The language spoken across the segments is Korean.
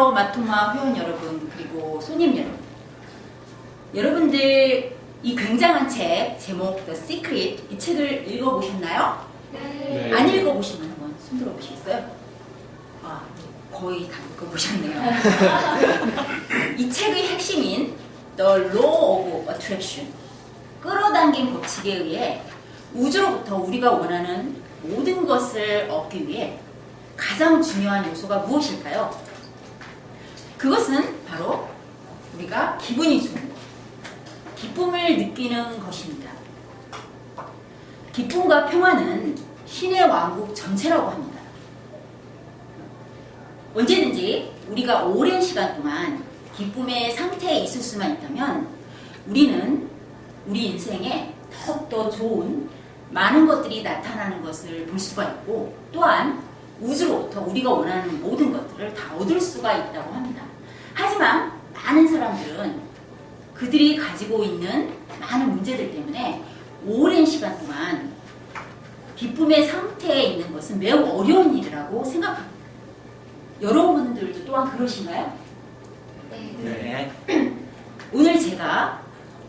안녕하세요. 마토마 회원 여러분, 그리고 손님 여러분. 여러분들 이 굉장한 책, 제목 The Secret, 이 책을 읽어보셨나요? 네. 안 읽어보시면 한번 손들어 보시겠어요? 아, 거의 다 읽어보셨네요. 이 책의 핵심인 The Law of Attraction, 끌어당김 법칙에 의해 우주로부터 우리가 원하는 모든 것을 얻기 위해 가장 중요한 요소가 무엇일까요? 그것은 바로 우리가 기분이 좋은 것, 기쁨을 느끼는 것입니다. 기쁨과 평화는 신의 왕국 전체라고 합니다. 언제든지 우리가 오랜 시간 동안 기쁨의 상태에 있을 수만 있다면 우리는 우리 인생에 더욱더 좋은 많은 것들이 나타나는 것을 볼 수가 있고 또한 우주로부터 우리가 원하는 모든 것들을 다 얻을 수가 있다고 합니다. 하지만 많은 사람들은 그들이 가지고 있는 많은 문제들 때문에 오랜 시간 동안 기쁨의 상태에 있는 것은 매우 어려운 일이라고 생각합니다. 여러분들도 또한 그러신가요? 네. 오늘 제가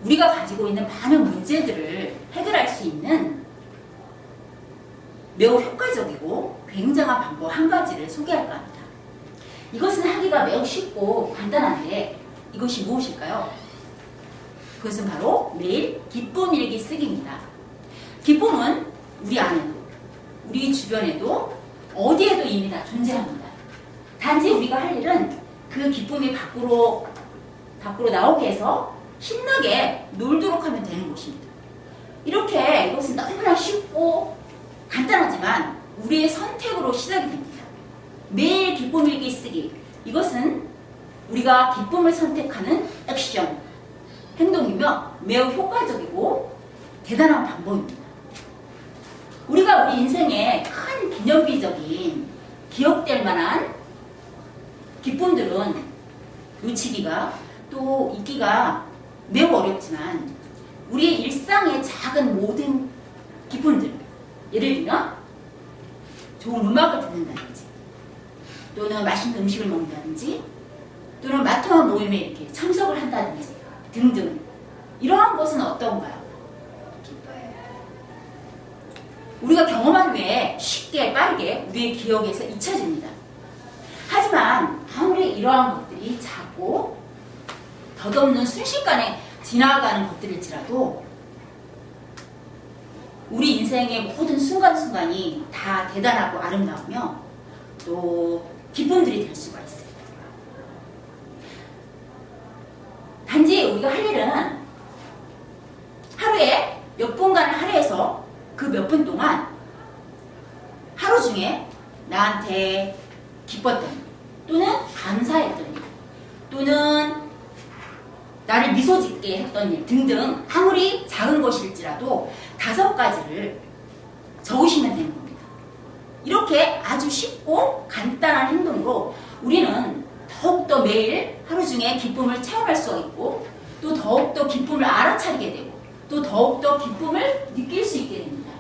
우리가 가지고 있는 많은 문제들을 해결할 수 있는 매우 효과적이고 굉장한 방법 한 가지를 소개할까 합니다. 이것은 하기가 매우 쉽고 간단한데 이것이 무엇일까요? 그것은 바로 매일 기쁨 일기 쓰기입니다. 기쁨은 우리 안에도 우리 주변에도 어디에도 이미 다 존재합니다. 단지 우리가 할 일은 그 기쁨이 밖으로 밖으로 나오게 해서 신나게 놀도록 하면 되는 것입니다. 이렇게 이것은 너무나 쉽고 간단하지만 우리의 선택으로 시작이 됩니다. 매일 기쁨 일기 쓰기. 이것은 우리가 기쁨을 선택하는 액션, 행동이며 매우 효과적이고 대단한 방법입니다. 우리가 우리 인생의 큰 기념비적인 기억될 만한 기쁨들은 놓치기가 또 잊기가 매우 어렵지만 우리의 일상의 작은 모든 기쁨들 예를 들면 좋은 음악을 듣는다든지 또는 맛있는 음식을 먹는다든지 또는 마토한 모임에 이렇게 참석을 한다든지 등등 이러한 것은 어떤가요? 기뻐요. 우리가 경험한 후에 쉽게 빠르게 우리의 기억에서 잊혀집니다. 하지만 아무리 이러한 것들이 작고 덧없는 순식간에 지나가는 것들일지라도 우리 인생의 모든 순간순간이 다 대단하고 아름다우며 또 기쁨들이 될 수가 있어요. 단지 우리가 할 일은 하루에 몇 분간을 할애해서 그 몇 분 동안 하루 중에 나한테 기뻤던 일, 또는 감사했던 일, 또는 나를 미소 짓게 했던 일 등등 아무리 작은 것일지라도 다섯 가지를 적으시면 겁니다. 이렇게 아주 쉽고 간단한 행동으로 우리는 더욱더 매일 하루 중에 기쁨을 체험할 수가 있고 또 더욱더 기쁨을 알아차리게 되고 또 더욱더 기쁨을 느낄 수 있게 됩니다.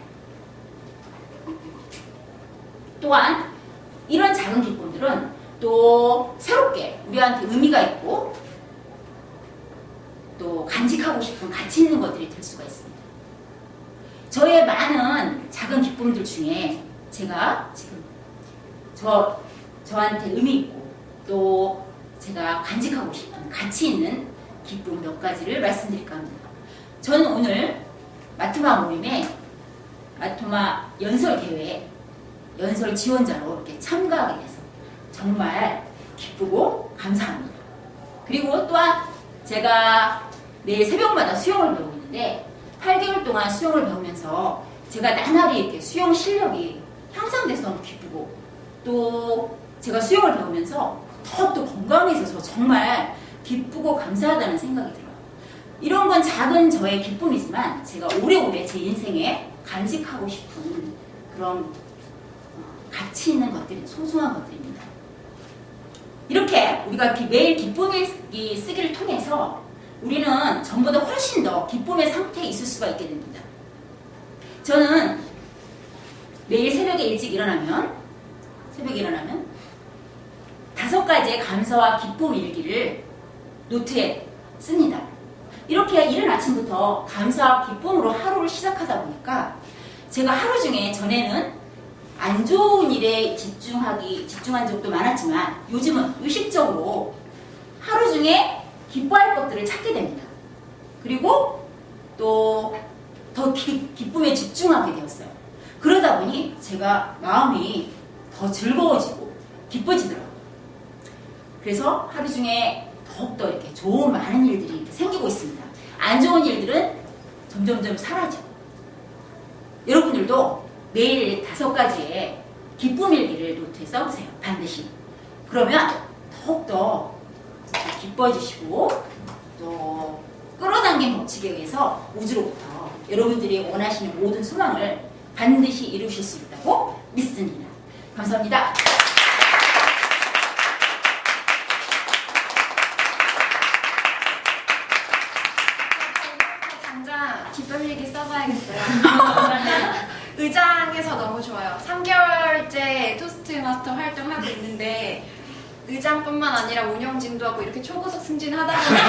또한 이런 작은 기쁨들은 또 새롭게 우리한테 의미가 있고 또 간직하고 싶은 가치 있는 것들이 될 수가 있습니다. 저의 많은 작은 기쁨들 중에 제가 지금 저 저한테 의미 있고 또 제가 간직하고 싶은 가치 있는 기쁨 몇 가지를 말씀드릴까 합니다. 저는 오늘 마토마 모임에 마토마 연설 대회에 연설 지원자로 이렇게 참가하게 돼서 정말 기쁘고 감사합니다. 그리고 또한 제가 매일 새벽마다 수영을 배우고 있는데 8개월 동안 수영을 배우면서 제가 나날이 이렇게 수영 실력이 향상돼서 너무 기쁘고 또 제가 수영을 배우면서 더욱더 건강해져서 정말 기쁘고 감사하다는 생각이 들어요. 이런 건 작은 저의 기쁨이지만 제가 오래오래 제 인생에 간직하고 싶은 그런 어, 가치 있는 것들이 소중한 것들입니다. 이렇게 우리가 기- 매일 기쁨의 쓰기를 통해서 우리는 전보다 훨씬 더 기쁨의 상태에 있을 수가 있게 됩니다. 저는 매일 새벽에 일찍 일어나면 새벽에 일어나면 다섯 가지의 감사와 기쁨 일기를 노트에 씁니다. 이렇게 이른 아침부터 감사와 기쁨으로 하루를 시작하다 보니까 제가 하루 중에 전에는 안 좋은 일에 집중하기 집중한 적도 많았지만 요즘은 의식적으로 하루 중에 기뻐할 것들을 찾게 됩니다. 그리고 또 더 기쁨에 집중하게 되었어요. 그러다 보니 제가 마음이 더 즐거워지고 기뻐지더라고요. 그래서 하루 중에 더욱더 이렇게 좋은 많은 일들이 생기고 있습니다. 안 좋은 일들은 점점점 사라져. 여러분들도 매일 다섯 가지의 기쁨 일기를 노트에 써보세요. 반드시. 그러면 더욱더 기뻐지시고 또 끌어당긴 법칙에 의해서 우주로부터 여러분들이 원하시는 모든 소망을 반드시 이루실 수 있다고 믿습니다. 감사합니다. 당장 기쁨 일기 써봐야겠어요. 의장에서 너무 좋아요. 3개월째 토스트 마스터 활동하고 있는데 의장뿐만 아니라 운영진도 하고 이렇게 초고속 승진하다 보니